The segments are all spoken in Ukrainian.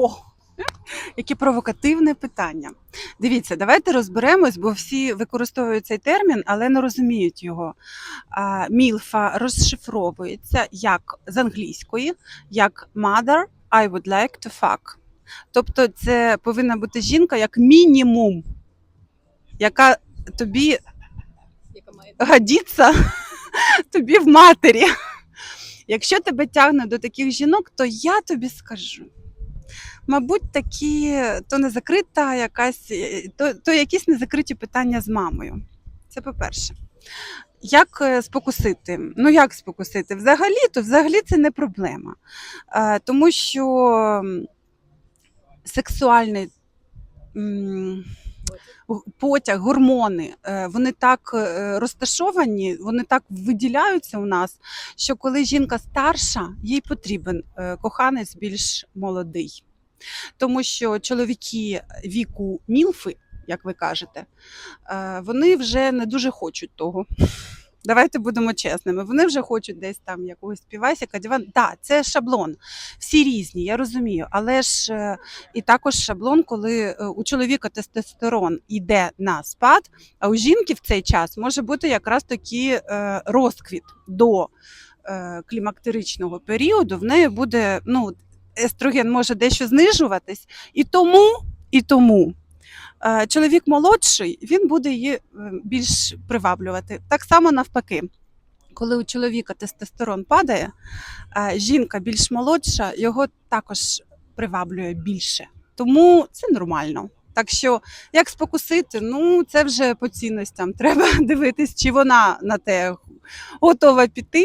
О, яке провокативне питання. Дивіться, давайте розберемось, бо всі використовують цей термін, але не розуміють його. Мілфа розшифровується як з англійської, як mother I would like to fuck. Тобто, це повинна бути жінка як мінімум, яка тобі годиться тобі в матері. Якщо тебе тягне до таких жінок, то я тобі скажу. Мабуть, такі то не закрита якась, е, то, то якісь незакриті питання з мамою. Це по-перше. Як е, спокусити? Ну, як спокусити? Взагалі, то взагалі це не проблема. Е, Тому що сексуальний потяг, гормони, вони так розташовані, вони так виділяються у нас, що коли жінка старша, їй потрібен коханець більш молодий. Тому що чоловіки віку мілфи, як ви кажете, е, вони вже не дуже хочуть того. Давайте будемо чесними. Вони вже хочуть десь там якогось співайсика, диван. Так, це шаблон. Всі різні, я розумію. Але ж е, і також шаблон, коли е, у чоловіка тестостерон йде на спад, а у жінки в цей час може бути якраз такий е, розквіт до клімактеричного періоду. В неї буде ну, естроген може дещо знижуватись, і тому, і тому. е, Чоловік молодший, він буде її е, більш приваблювати. Так само навпаки, коли у чоловіка тестостерон падає, жінка більш молодша, його також приваблює більше. Тому це нормально. Так що, як спокусити, ну це вже по цінностям. Треба дивитись, чи вона на те готова піти.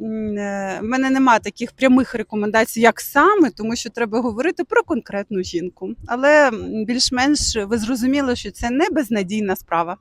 М, е, мене немає таких прямих рекомендацій, як саме, тому що треба говорити про конкретну жінку. Але більш-менш ви зрозуміли, що це не безнадійна справа.